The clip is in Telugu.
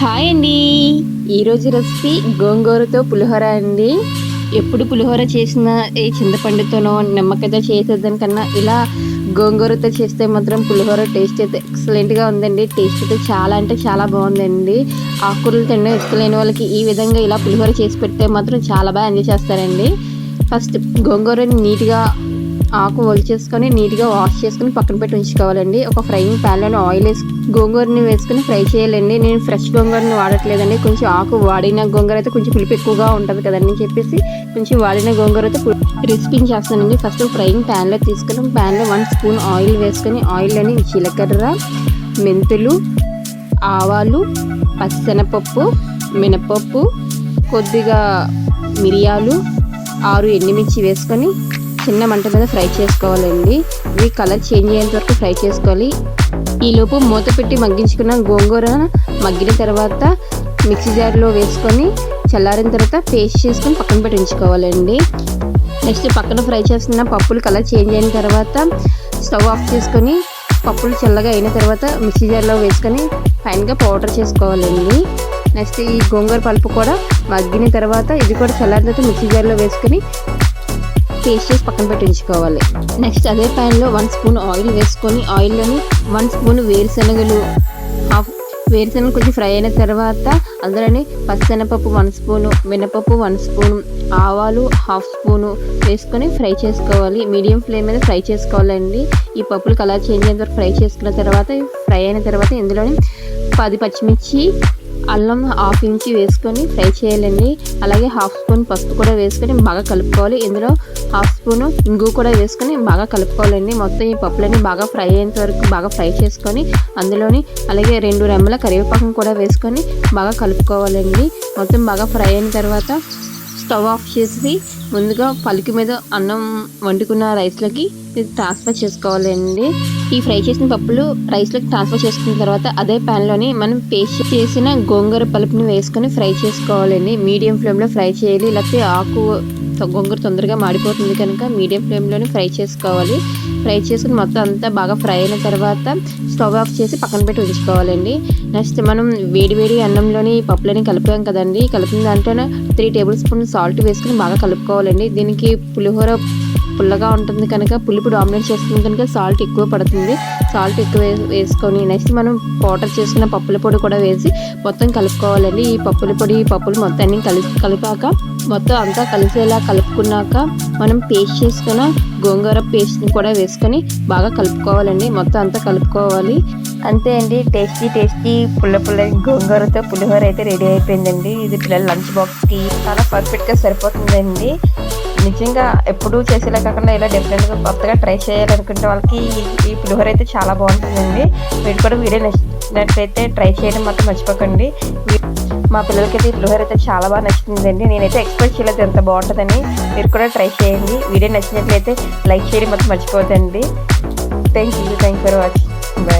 హాయ్ అండి. ఈరోజు రెసిపీ గోంగూరతో పులిహోర అండి. ఎప్పుడు పులిహోర చేసినా ఏ చింతపండుతోనో నిమ్మకాయతో చేసేదానికన్నా ఇలా గోంగూరతో చేస్తే మాత్రం పులిహోర టేస్ట్ అయితే ఎక్సలెంట్గా ఉందండి. టేస్ట్ అయితే చాలా అంటే చాలా బాగుందండి. ఆకుకూరలు తినడం ఇష్టలేని వాళ్ళకి ఈ విధంగా ఇలా పులిహోర చేసి పెడితే మాత్రం చాలా బాగా ఎంజాయ్ చేస్తారండి. ఫస్ట్ గోంగూరని నీట్గా ఆకు ఒలిచేసుకొని నీట్గా వాష్ చేసుకుని పక్కన పెట్టి ఉంచుకోవాలండి. ఒక ఫ్రైయింగ్ ప్యాన్లో ఆయిల్ వేసి గోంగూరని వేసుకుని ఫ్రై చేయాలండి. నేను ఫ్రెష్ గోంగూరని వాడట్లేదండి. కొంచెం ఆకు వాడిన గోంగూర అయితే కొంచెం పులుపు ఎక్కువగా ఉంటుంది కదండి చెప్పేసి కొంచెం వాడిన గోంగూర అయితే రెసిపీ చేస్తానండి. ఫస్ట్ ఫ్రైయింగ్ ప్యాన్లో తీసుకుని ప్యాన్లో వన్ స్పూన్ ఆయిల్ వేసుకొని ఆయిల్లోని జీలకర్ర మెంతులు ఆవాలు పచ్చనపప్పు మినపప్పు కొద్దిగా మిరియాలు ఆరు ఎండుమిర్చి వేసుకొని చిన్న మంట మీద ఫ్రై చేసుకోవాలండి. ఇవి కలర్ చేంజ్ అయ్యేంత వరకు ఫ్రై చేసుకోవాలి. ఈలోపు మూత పెట్టి మగ్గించుకున్న గోంగూర మగ్గిన తర్వాత మిక్సీ జార్లో వేసుకొని చల్లారిన తర్వాత పేస్ట్ చేసుకొని పక్కన పెట్టి ఉంచుకోవాలండి నెక్స్ట్ పక్కన ఫ్రై చేస్తున్న పప్పులు కలర్ చేంజ్ అయిన తర్వాత స్టవ్ ఆఫ్ చేసుకొని పప్పులు చల్లగా అయిన తర్వాత మిక్సీ జార్లో వేసుకొని ఫైన్గా పౌడర్ చేసుకోవాలండి. నెక్స్ట్ ఈ గోంగూర పలుపు కూడా మగ్గిన తర్వాత ఇది కూడా చల్లారిన తర్వాత మిక్సీ జార్లో వేసుకొని పేస్ట్ చేసి పక్కన పెట్టి ఉంచుకోవాలి నెక్స్ట్ అదే ప్యాన్లో వన్ స్పూన్ ఆయిల్ వేసుకొని ఆయిల్లోని వన్ స్పూన్ వేరుశనగలు హాఫ్ వేరుశనగలు కొంచెం ఫ్రై అయిన తర్వాత అందులోని పచ్చనపప్పు వన్ స్పూను మినపప్పు వన్ స్పూన్ ఆవాలు హాఫ్ స్పూను వేసుకొని ఫ్రై చేసుకోవాలి. మీడియం ఫ్లేమ్ మీద ఫ్రై చేసుకోవాలండి. ఈ పప్పులు కలర్ చేంజ్ అయిన వరకు ఫ్రై చేసుకున్న తర్వాత ఫ్రై అయిన తర్వాత ఇందులోని పది పచ్చిమిర్చి అల్లం హాఫ్ ఇంచి వేసుకొని ఫ్రై చేయాలండి. అలాగే హాఫ్ స్పూన్ పసుపు కూడా వేసుకొని బాగా కలుపుకోవాలి. ఇందులో హాఫ్ స్పూన్ ఇంగు కూడా వేసుకొని బాగా కలుపుకోవాలండి. మొత్తం ఈ పప్పులన్నీ బాగా ఫ్రై అయ్యేంత వరకు బాగా ఫ్రై చేసుకొని అందులోని అలాగే రెండు రెమ్మల కరివేపాకం కూడా వేసుకొని బాగా కలుపుకోవాలండి. మొత్తం బాగా ఫ్రై అయిన తర్వాత స్టవ్ ఆఫ్ చేసి ముందుగా పలుకు మీద అన్నం వండుకున్న రైస్లోకి ట్రాన్స్ఫర్ చేసుకోవాలండి. ఈ ఫ్రై చేసిన పప్పులు రైస్లోకి ట్రాన్స్ఫర్ చేసుకున్న తర్వాత అదే ప్యాన్లోని మనం పేస్ట్ చేసిన గోంగూర పలుపుని వేసుకొని ఫ్రై చేసుకోవాలండి. మీడియం ఫ్లేమ్లో ఫ్రై చేయాలి. లేకపోతే ఆకు గోంగూర తొందరగా మాడిపోతుంది కనుక మీడియం ఫ్లేమ్లోనే ఫ్రై చేసుకోవాలి. ఫ్రై చేసుకుని మొత్తం అంతా బాగా ఫ్రై అయిన తర్వాత స్టవ్ ఆఫ్ చేసి పక్కన పెట్టి ఉంచుకోవాలండి. నెక్స్ట్ మనం వేడి వేడి అన్నంలోని పప్పులని కలిపాం కదండి. కలిపిన దాంట్లో త్రీ టేబుల్ స్పూన్ సాల్ట్ వేసుకుని బాగా కలుపుకోవాలండి. దీనికి పులిహోర పుల్లగా ఉంటుంది కనుక పులుపు డామినేట్ చేస్తుంది కనుక సాల్ట్ ఎక్కువ పడుతుంది. సాల్ట్ ఎక్కువ వేసుకొని నెక్స్ట్ మనం పౌడర్ చేసుకున్న పప్పుల పొడి కూడా వేసి మొత్తం కలుపుకోవాలండి. ఈ పప్పుల పొడి ఈ పప్పులు మొత్తాన్ని కలిసి కలిపాక మొత్తం అంతా కలిసేలా కలుపుకున్నాక మనం పేస్ట్ చేసుకున్న గోంగూర పేస్ట్ని కూడా వేసుకొని బాగా కలుపుకోవాలండి. మొత్తం అంతా కలుపుకోవాలి. అంతే అండి. టేస్టీ టేస్టీ పుల్ల పుల్ల గోంగూరతో పులిహోర అయితే రెడీ అయిపోయిందండి. ఇది పిల్లల లంచ్ బాక్స్కి చాలా పర్ఫెక్ట్గా సరిపోతుందండి. నిజంగా ఎప్పుడూ చేసేలా కాకుండా ఇలా డిఫరెంట్గా కొత్తగా ట్రై చేయాలనుకుంటే వాళ్ళకి ఈ పులిహోర అయితే చాలా బాగుంటుందండి. మీరు కూడా వీడియో నచ్చినట్లయితే ట్రై చేయడం మాత్రం మర్చిపోకండి. మా పిల్లలకైతే ఈ పులిహోర అయితే చాలా బాగా నచ్చుతుందండి. నేనైతే ఎక్స్పెక్ట్ చేయలేదు ఎంత బాగుంటుందని. మీరు కూడా ట్రై చేయండి. వీడియో నచ్చినట్లయితే లైక్ చేయడం మాత్రం మర్చిపోతండి thank you thank for watching bye